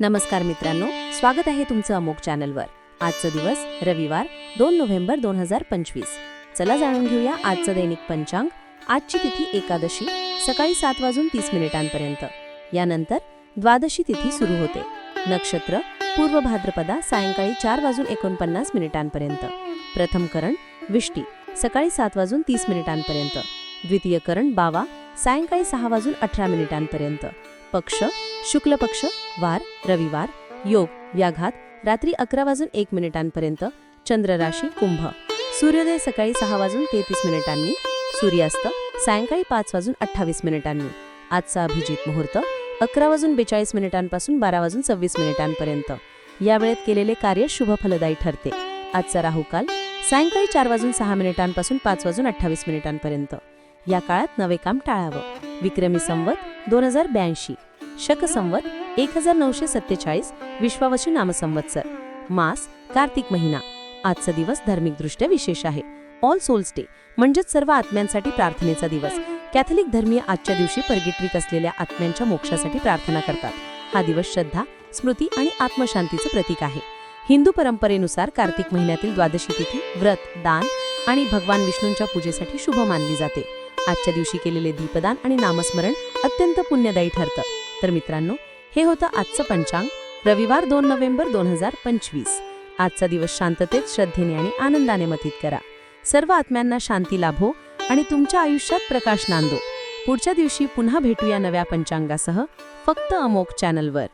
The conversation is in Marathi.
नमस्कार मित्रांनो स्वागत आहे तुमचं अमोक चॅनलवर. आजचा दिवस रविवार दोन नोव्हेंबर दोन हजार पंचवीस. चला जाणून घेऊया आजचं दैनिक पंचांग. आजची तिथी एकादशी सकाळी सात वाजून तीस मिनिटांपर्यंत. यानंतर द्वादशी तिथी सुरू होते. नक्षत्र पूर्व भाद्रपदा सायंकाळी चार वाजून एकोणपन्नास मिनिटांपर्यंत. प्रथम करण विष्टी सकाळी सात वाजून तीस मिनिटांपर्यंत. द्वितीय करण बावा सायंकाळी सहा वाजून अठरा मिनिटांपर्यंत. पक्ष शुक्ल पक्ष वार रविवार योग व्याघात रात्री अकरा वाजून एक मिनिटांपर्यंत चंद्र राशी कुंभ. सूर्योदय सकाळी सहा वाजून तेहतीस मिनिटांनी सूर्यास्त सायंकाळी पाच वाजून अठ्ठावीस मिनिटांनी. आजचा अभिजित मुहूर्त अकरा वाजून बेचाळीस मिनिटांपासून बारा वाजून सव्वीस मिनिटांपर्यंत. या वेळेत केलेले कार्य शुभ फलदायी ठरते. आजचा राहुकाल सायंकाळी चार वाजून सहा मिनिटांपासून पाच वाजून अठ्ठावीस मिनिटांपर्यंत. या काळात नवे काम टाळावं. विक्रमी संवत दोन हजार ब्याऐंशी. शक संवत एक हजार नऊशे सत्तेचाळीस विश्वावशी नामसंवत्सर मास कार्तिक महिना. आजचा दिवस धार्मिकदृष्ट्या विशेष आहे. ऑल सोल्स डे म्हणजेच सर्व आत्म्यांसाठी प्रार्थनेचा दिवस. कॅथलिक धर्मीय आजच्या दिवशी परगिटरीत असलेल्या आत्म्यांच्या मोक्षासाठी प्रार्थना करतात. हा दिवस श्रद्धा स्मृती आणि आत्मशांतीचं प्रतीक आहे. हिंदू परंपरेनुसार कार्तिक महिन्यातील द्वादशी तिथी व्रत दान आणि भगवान विष्णूंच्या पूजेसाठी शुभ मानली जाते. आजच्या दिवशी केलेले दीपदान आणि नामस्मरण अत्यंत पुण्यदायी ठरतं. तर मित्रांनो हे होतं आजचं पंचांग रविवार दोन नोव्हेंबर दोन हजार पंचवीस. आजचा दिवस शांततेत श्रद्धेने आणि आनंदाने मतीत करा. सर्व आत्म्यांना शांती लाभो आणि तुमच्या आयुष्यात प्रकाश नांदो. पुढच्या दिवशी पुन्हा भेटूया नव्या पंचांगासह फक्त अमोक चॅनलवर.